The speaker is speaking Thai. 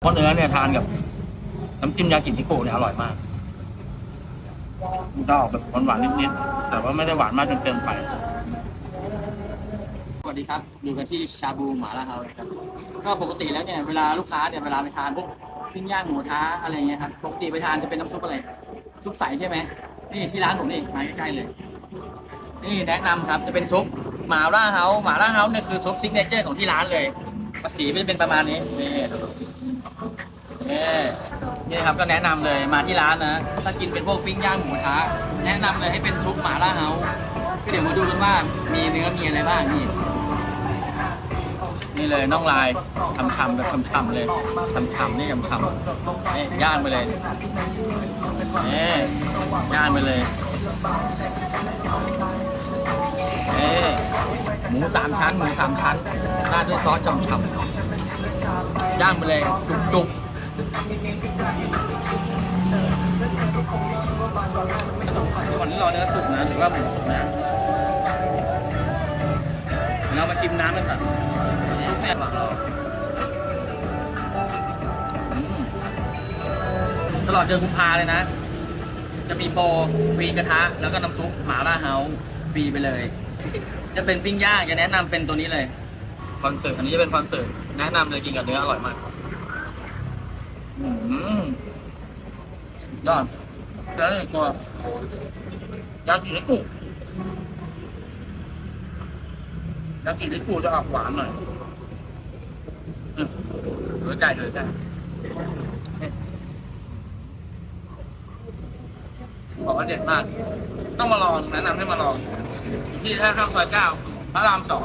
เพราะเนื้อเนี่ยทานกับน้ำจิ้มยากินิโกะเนี่ยอร่อยมากมันจะออกแบบหวานๆนิดๆ แต่ว่าไม่ได้หวานมากจนเกินไป สวัสดีครับ อยู่กันที่ชาบูหมาล่าเฮาครับ ก็ปกติแล้วเนี่ยเวลาลูกค้าเนี่ยเวลาไปทานพวกปิ้งย่างหมูท้าอะไรเงี้ยครับ ปกติไปทานจะเป็นน้ำซุปอะไรซุปใสใช่ไหม นี่ที่ร้านผมนี่มาใกล้ๆเลย นี่แนะนำครับจะเป็นซุปหมาล่าเฮาหมาล่าเฮาเนี่ยคือซุปซิกเนเจอร์ของที่ร้านเลย ภาษีมันจะเป็นประมาณนี้นี่นี่นี่ครับก็แนะนำเลยมาที่ร้านนะ ถ้ากินเป็นพวกปิ้งย่างหมูท้าแนะนำเลยให้เป็นซุปหมาล่าเฮาเดี๋ยวมาดูกันว่ามีเนื้อมีอะไรบ้างนี่นี่เลยน่องลายฉ่ำๆแบบฉ่ำๆเลยฉ่ำๆนี่ฉ่ำๆนี่ย่างไปเลยนี่ย่างไปเลย มูสามชั้นหมูสามชั้นราดด้วยซอสฉ่ำย่างไปเลยจุกๆวันนี้รอเนื้อสุกนะหรือว่าหมูสุกนะเรามาชิมน้ำกันก่อนแม่บอกเราตลอดเดือนกุมภาเลยนะ จะมีโปรฟรีกระทะ แล้วก็น้ำซุปหมาล่าเฮาฟรีไปเลย จะเป็นปิ้งย่างจะแนะนำเป็นตัวนี้เลยคอนเสิร์ตอันนี้จะเป็นคอนเสิร์ตแนะนำเลยกินกับเนื้ออร่อยมากอืมยอดแล้วอีกตัวยากินิกุยากินิกุจะออกหวานหน่อยอืมเดือดใจเดือดใจบอกว่าเด็ดมาก ต้องมาลองแนะนำให้มาลอง ที่ท่าข้ามซอยเก้าพระรามสอง